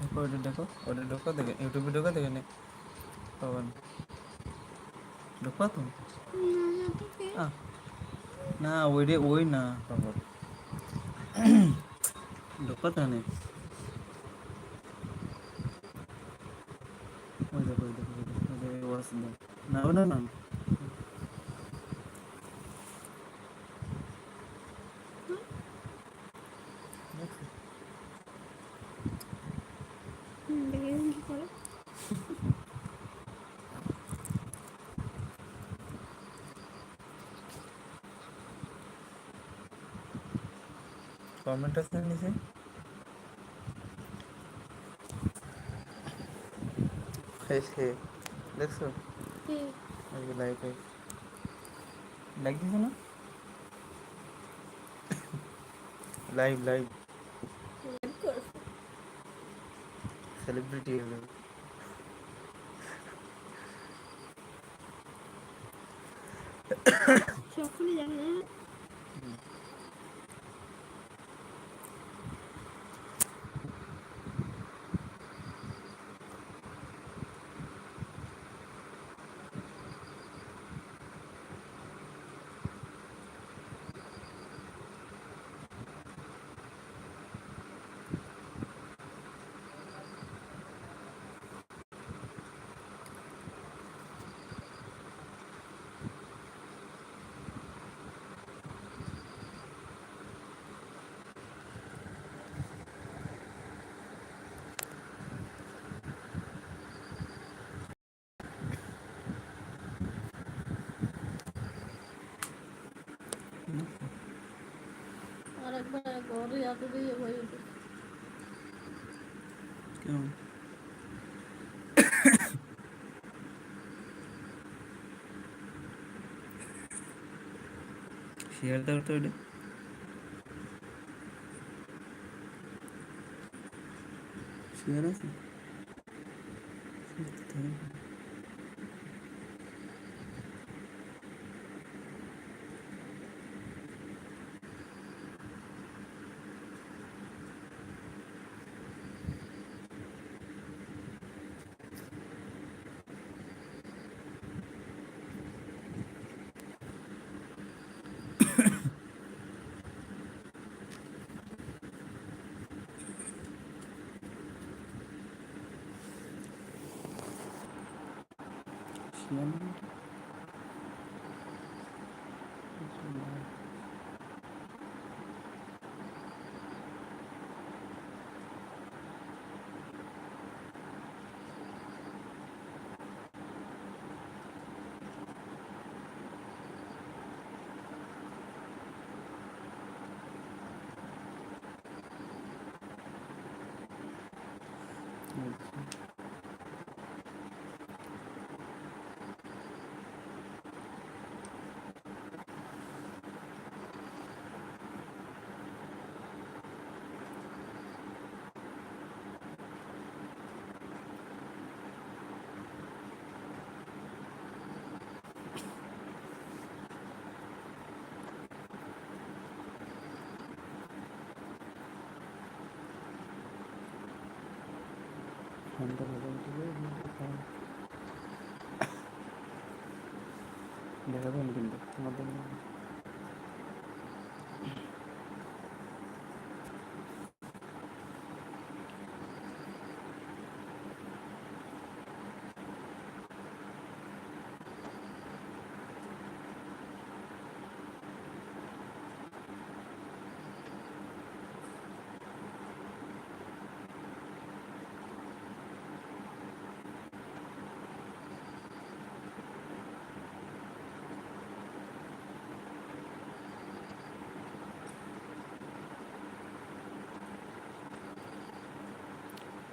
দেখো ওটা দেখো ওটা ঢোকো দেখে ইউটিউবে ঢোকো দেখে নে। পাবা না ঢোকো তুমি না ওই রে। ওই না বাবা ঢোকো ওই দেখো ওই দেখো ওই না না না না। দেখছ? দেখে কি করে কমেন্ট আছে নিচে এসে দেখছ কি আজকে লাইক লাইক দিছো না লাইভ লাইভ লাইভ কর সেলিব্রিটি হলো যখনই জানে না আর একবার ঘরে এত দিয়ে হয়ে যেত কেমন শেয়ার দাও তো এটা শেয়ার আছে ദേഹം എനിക്കുണ്ട്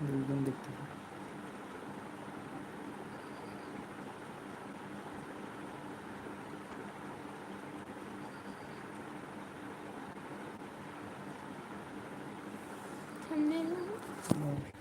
হবে। শেয়ার না এটা? আচ্ছা। ঠান্ডা লাগা দেখাবেন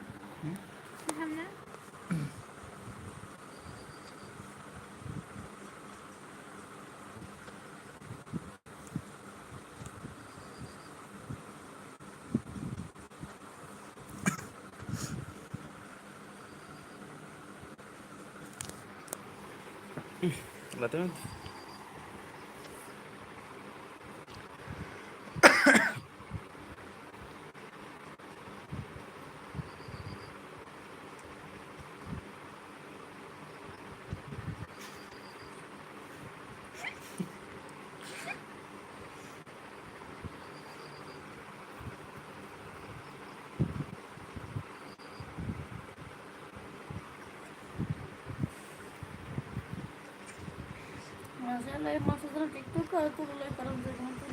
Latin. আমি লাইভ মাসে টিকটক করে তুললে কারণ যেখানে তুই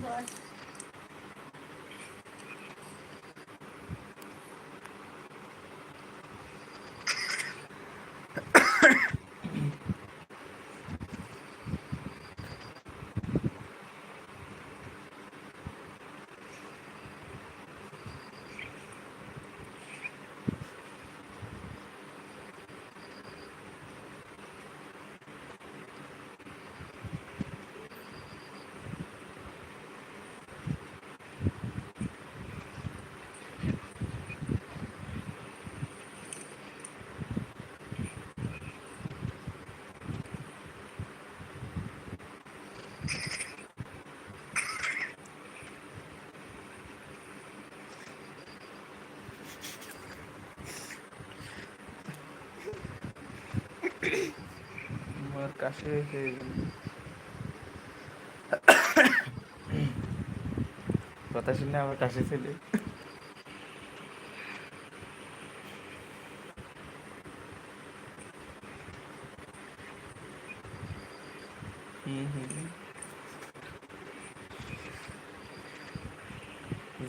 আমার কাশি হয়েছে কথা শুনে আমার কাশি ছিল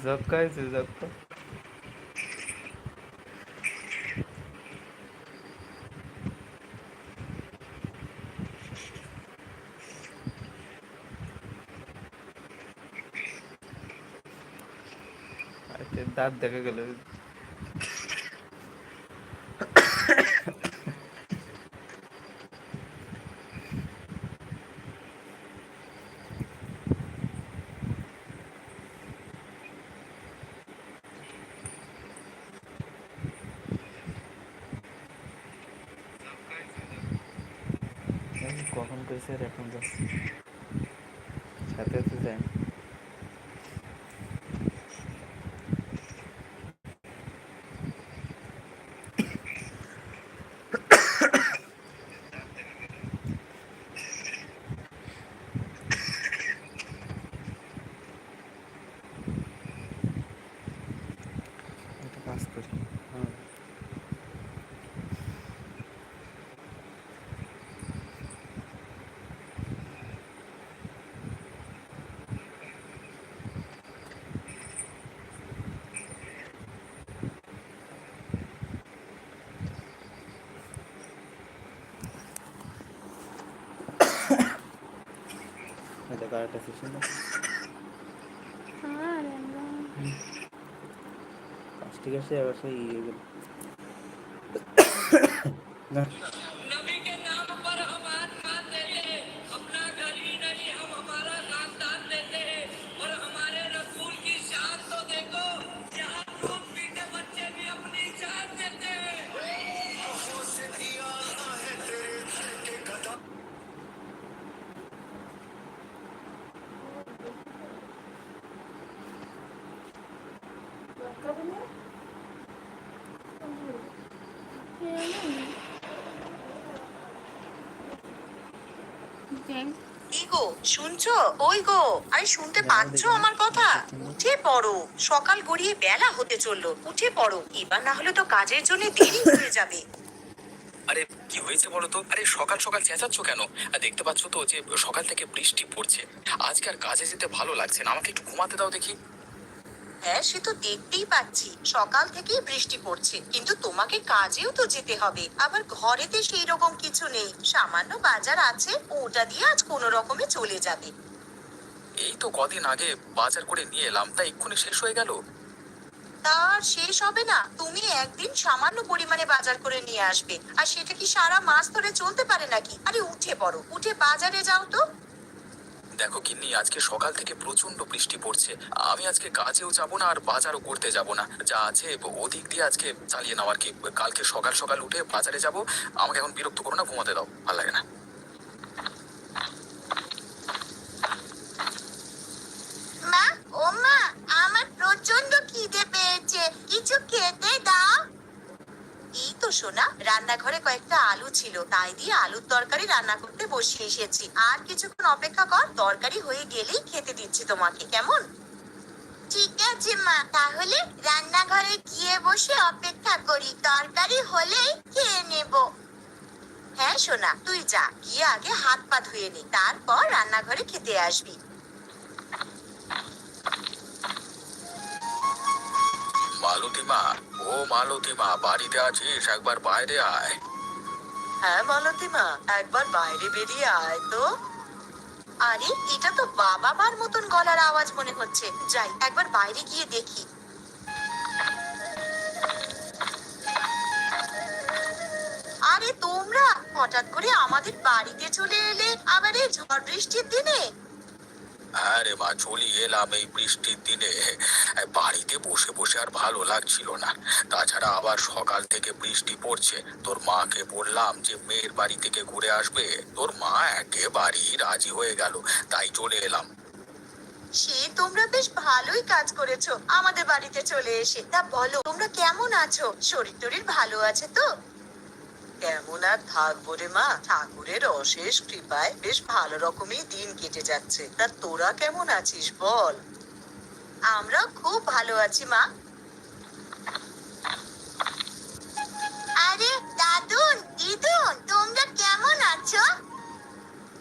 জব কাজ জব দাঁত দেখা গেল এই কখন কইছে আর এখন যাচ্ছে সাথে সাথে যায় না। একটা কাজ করি হ্যাঁ এটা কারেক্ট সেশন আরে আল্লাহ কাজটি কাছে আবার সেই ইয়ে গেল না গো, শুনছো? ওই গো, আরে শুনতে পাচ্ছো আমার কথা? উঠে পড়ো। সকাল গড়িয়ে বেলা হতে চলল। উঠে পড়ো। এবার না হলে তো কাজের জন্য দেরি হয়ে যাবে। আরে, কি হয়েছে বলো তো? আরে, সকাল সকাল চেঁচাচ্ছ কেন? আর দেখতে পাচ্ছ তো যে সকাল থেকে বৃষ্টি পড়ছে। আজকে আর কাজে যেতে ভালো লাগছে না। আমাকে একটু ঘুমাতে দাও দেখি। হ্যাঁ সে তো দেখতেই পাচ্ছি। সকাল থেকেই বৃষ্টি পড়ছে কিন্তু তোমাকে কাজেও তো যেতে হবে। আবার ঘরেতে সেই রকম কিছু নেই। সামান্য বাজার আছে ওটা দিয়ে আজ কোনো রকমে চলে যাবে। এই তো কদিন আগে বাজার করে নিয়ে এলাম তা এক্ষুনি শেষ হয়ে গেল? তার শেষ হবে না। তুমি একদিন সামান্য পরিমাণে বাজার করে নিয়ে আসবে। আর সেটা কি সারা মাস ধরে চলতে পারে নাকি? আরে উঠে পড়ো। উঠে বাজারে যাও তো। দেখো কিন্নি আজকে সকাল থেকে প্রচণ্ড বৃষ্টি পড়ছে। আমি আজকে কাজেও যাব না আর বাজারও করতে যাব না। যা আছে, ওদিক দিয়ে আজকে চালিয়ে নাও আর কি। কালকে সকাল সকাল উঠে বাজারে যাব। আমাকে এখন বিরক্ত করো না, ঘুমাতে দাও। ভালো লাগে না। মা, ও মা সোনা রান্নাঘরে কয়েকটা আলু ছিল। তাই দিয়ে আলুর তরকারি রান্না করতে বসিয়ে এসেছি। আর কিছুক্ষণ অপেক্ষা কর তরকারি হয়ে গেলেই খেতে দিচ্ছি তোমাকে কেমন? ঠিক আছে মা। তাহলে রান্নাঘরে গিয়ে বসে অপেক্ষা করি। তরকারি হলেই খেয়ে নেব। হ্যাঁ সোনা তুই যা। গিয়ে আগে হাত পা ধুয়ে নে। তারপর রান্নাঘরে খেতে আসবি। মালতী মা ও মালতী বাড়িতে আছিস? একবার বাইরে আয়। হ্যাঁ মালতী একবার বাইরে বেরিয়ে আয় তো। আরে, এটা তো বাবা মার মতন গলার আওয়াজ মনে হচ্ছে। যাই, একবার বাইরে গিয়ে দেখি। আরে, তোমরা, হঠাৎ করে আমাদের বাড়িতে চলে এলে আবার এই ঝড় বৃষ্টির দিনে? রে মা, চলি এলাম এই বৃষ্টির দিনে। বাড়িতে বসে বসে আর ভালো লাগছিল না। তাছাড়া আবার সকাল থেকে বৃষ্টি পড়ছে। তোর মাকে বললাম যে, মেয়ের বাড়ি থেকে ঘুরে আসবে। তোর মা একেবারেই রাজি হয়ে গেল, তাই চলে এলাম। সে তোমরা বেশ ভালোই কাজ করেছ। আমাদের বাড়িতে চলে এসে। তা বলো, তোমরা কেমন আছো? শরীর টরীর ভালো আছে তো? কেমন আর থাকব রে মা? ঠাকুরের অশেষ কৃপায় বেশ ভালো রকমই দিন কেটে যাচ্ছে। তা তোরা কেমন আছিস বল? আমরা খুব ভালো আছি মা। আরে দাদুন দিদুন তোমরা কেমন আছো?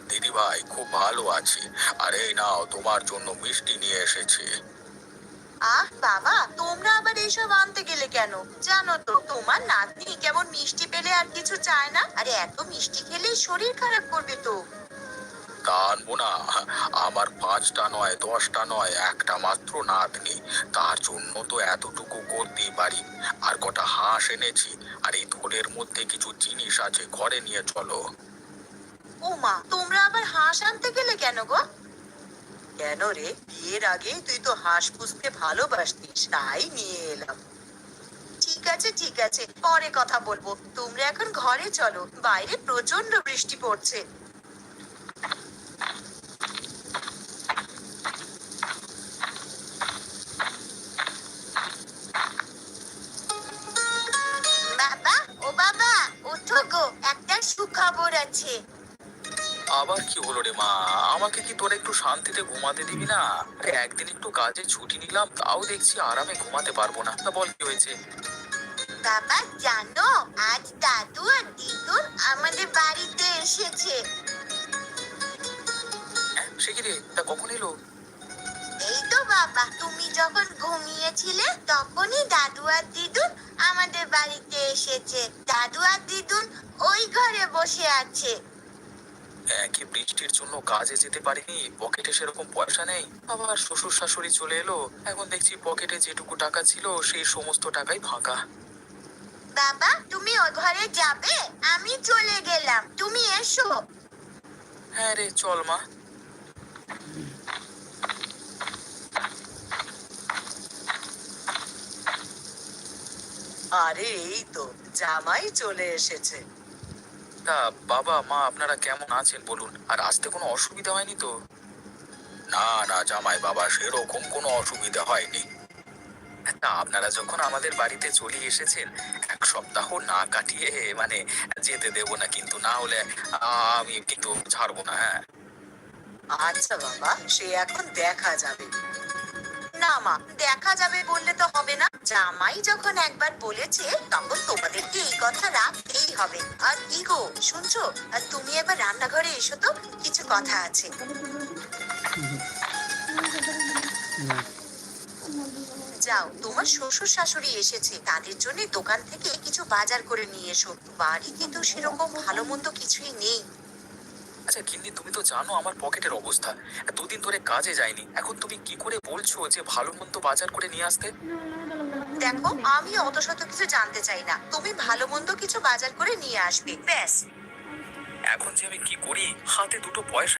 দিদি ভাই খুব ভালো আছি। আর নাও তোমার জন্য মিষ্টি নিয়ে এসেছি। আহ বাবা তোমরা আবার এসব আনতে গেলে কেন? জানো তো তোমার নাতনি কেমন মিষ্টি পেলে আর কিছু চায় না? আরে এত মিষ্টি খেলে শরীর খারাপ করবে তো। তা আনব না আমার পাঁচটা নয় দশটা নয় একটা মাত্র নাতনি। তার জন্য তো এতটুকু করতেই পারি। আর কটা হাঁস এনেছি আর এই থোড়ের মধ্যে কিছু জিনিস আছে ঘরে নিয়ে চলো। ও মা তোমরা আবার হাঁস আনতে গেলে কেন গো? কেন রে? বিয়ের আগে তুই তো হাঁস পুষতে ভালোবাসতিস। তাই নিয়ে এলাম। ঠিক আছে ঠিক আছে, পরে কথা বলব। তোমরা এখন ঘরে চলো। বাইরে প্রচণ্ড বৃষ্টি পড়ছে। শান্তিতে ঘুমাতে দিবি না? আরে একদিন একটু কাজে ছুটি নিলাম তাও দেখছি আরামে ঘুমাতে পারব না। তা বল কি হয়েছে? বাবা জানো আজ দাদু আর দিদুন আমাদের বাড়িতে এসেছে। হ্যাঁ সে কি রে? তা কখন এলো? এই তো বাবা তুমি যখন ঘুমিয়েছিলে তখনই দাদু আর দিদুন আমাদের বাড়িতে এসেছে। দাদু আর দিদুন ওই ঘরে বসে আছে। একই বৃষ্টির জন্য কাজে যেতে পারিনি পকেটে সেরকম পয়সা নেই। আবার শ্বশুর শাশুড়ি চলে এলো এখন দেখছি পকেটে যেটুকু টাকা ছিল সেই সমস্ত টাকাই ফাঁকা। বাবা তুমি ওই ঘরে যাবে? আমি চলে গেলাম। তুমি এসো। হ্যাঁ রে চল মা। আরে এই তো জামাই চলে এসেছে। তা বাবা, মা আপনারা কেমন আছেন বলুন? আর আসতে কোনো অসুবিধা হয়নি তো? না না, জামাই বাবা, সেরকম কোনো অসুবিধা হয়নি। তা আপনারা যখন আমাদের বাড়িতে চলে এসেছেন, এক সপ্তাহ না কাটিয়ে মানে যেতে দেব না, কিন্তু না হলে আমি কিন্তু ছাড়বো না হ্যাঁ। আচ্ছা বাবা, সে এখন দেখা যাবে। না মা, দেখা যাবে বললে তো হবে না। জামাই যখন একবার বলেছে, তখন তোমাদেরকে এই কথা রাখতেই হবে। আর কি গো, শুনছো? আর তুমি এবার রান্নাঘরে এসো তো, কিছু কথা আছে। যাও, তোমার শ্বশুর শাশুড়ি এসেছে। তাদের জন্য দোকান থেকে কিছু বাজার করে নিয়ে এসো। বাড়িতে তো সেরকম ভালো মন্দ কিছুই নেই। আচ্ছা কিন্নি তুমি তো জানো আমার পকেটের অবস্থা। দুদিন ধরে কাজে যায়নি এখন তুমি কি করে বলছো যে ভালো মন্দ বাজার করে নিয়ে আসতে? দেখো আমি অত শত কিছু জানতে চাই না। তুমি ভালো মন্দ কিছু বাজার করে নিয়ে আসবে ব্যাস। এখন যে আমি কি করি হাতে দুটো পয়সা